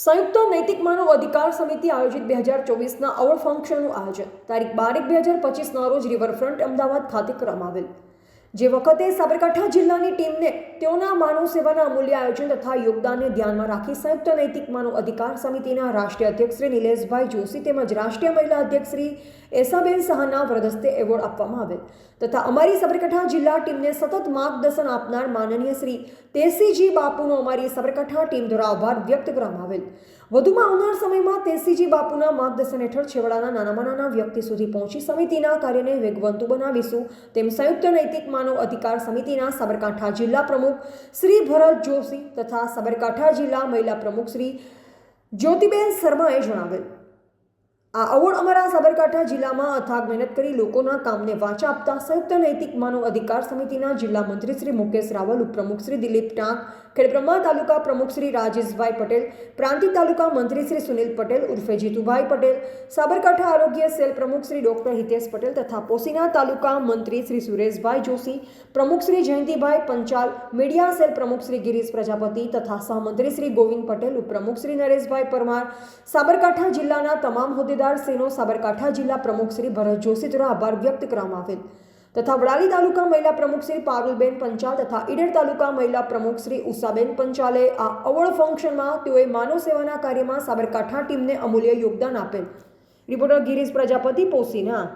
સંયુક્ત નૈતિક માનવ અધિકાર સમિતિ આયોજિત બે હજાર ચોવીસના અવોર્ડ ફંક્શનનું આયોજન. તારીખ બાર એક બે હજાર પચીસના રોજ રિવરફ્રન્ટ અમદાવાદ ખાતે કરવામાં આવેલ. જે વખતે સાબરકાંઠા જિલ્લાની ટીમને તેઓના માનવ સેવાના અમૂલ્ય આયોજન તથા યોગદાનને ધ્યાનમાં રાખી સંયુક્ત નૈતિક માનવ અધિકાર સમિતિના રાષ્ટ્રીય અધ્યક્ષ શ્રી નિલેશભાઈ જોશી તેમજ રાષ્ટ્રીય મહિલા અધ્યક્ષ શ્રી એસાબેન સહાના વ્રદસ્તે એવોર્ડ આપવામાં આવેલ તથા અમારી સાબરકાંઠા જિલ્લા ટીમને સતત માર્ગદર્શન આપનાર માનનીય શ્રી તેસીજી બાપુનો અમારી સાબરકાંઠા ટીમ દ્વારા આભાર વ્યક્ત કરવામાં આવેલ. વધુમાં આવનાર સમયમાં તેસીજી બાપુના માર્ગદર્શન હેઠળ છેવાડાના નાનામાં નાના વ્યક્તિ સુધી પહોંચી સમિતિના કાર્યને વેગવંતુ બનાવીશું તેમ સંયુક્ત નૈતિક માનવ અધિકાર સમિતિના સાબરકાંઠા જિલ્લા પ્રમુખ શ્રી ભરત જોશી તથા સાબરકાંઠા જિલ્લા મહિલા પ્રમુખ શ્રી જ્યોતિબેન શર્માએ જણાવેલ આ અવોર્ડ અમારા સાબરકાંઠા જિલ્લામાં અથાગ મહેનત કરી લોકોના કામને વાચા આપતા સંયુક્ત નૈતિક માનવ અધિકાર સમિતિના જિલ્લા મંત્રી શ્રી મુકેશ રાવલ, ઉપપ્રમુખ શ્રી દિલીપ ટાંક ખેડબ્રહ્મા તાલુકા પ્રમુખ શ્રી રાજેશભાઈ પટેલ, પ્રાંતિક તાલુકા મંત્રી શ્રી સુનિલ પટેલ, ઉર્ફે જીતુભાઈ પટેલ, સાબરકાંઠા આરોગ્ય સેલ પ્રમુખ શ્રી ડોક્ટર હિતેશ પટેલ તથા પોસીના તાલુકા મંત્રી શ્રી સુરેશભાઈ જોશી, પ્રમુખ શ્રી જયંતિભાઈ પંચાલ, મીડિયા સેલ પ્રમુખ શ્રી ગિરીશ પ્રજાપતિ તથા સહમંત્રી શ્રી ગોવિંદ પટેલ, ઉપપ્રમુખ શ્રી નરેશભાઈ પરમાર, સાબરકાંઠા જિલ્લાના તમામ શ્રીનો સાબરકાંઠા જિલ્લા પ્રમુખ શ્રી ભરત જોશી દ્વારા આભાર વ્યક્ત કરવામાં આવેલ. તથા વડાલી તાલુકા મહિલા પ્રમુખ શ્રી પારુલબેન પંચાલ તથા ઈડર તાલુકા મહિલા પ્રમુખ શ્રી ઉષાબેન પંચાલે આ અવોર્ડ ફંક્શનમાં તેઓએ માનવ સેવાના કાર્યમાં સાબરકાંઠા ટીમને અમૂલ્ય યોગદાન આપેલ. રિપોર્ટર ગિરીશ પ્રજાપતિ પોસીના.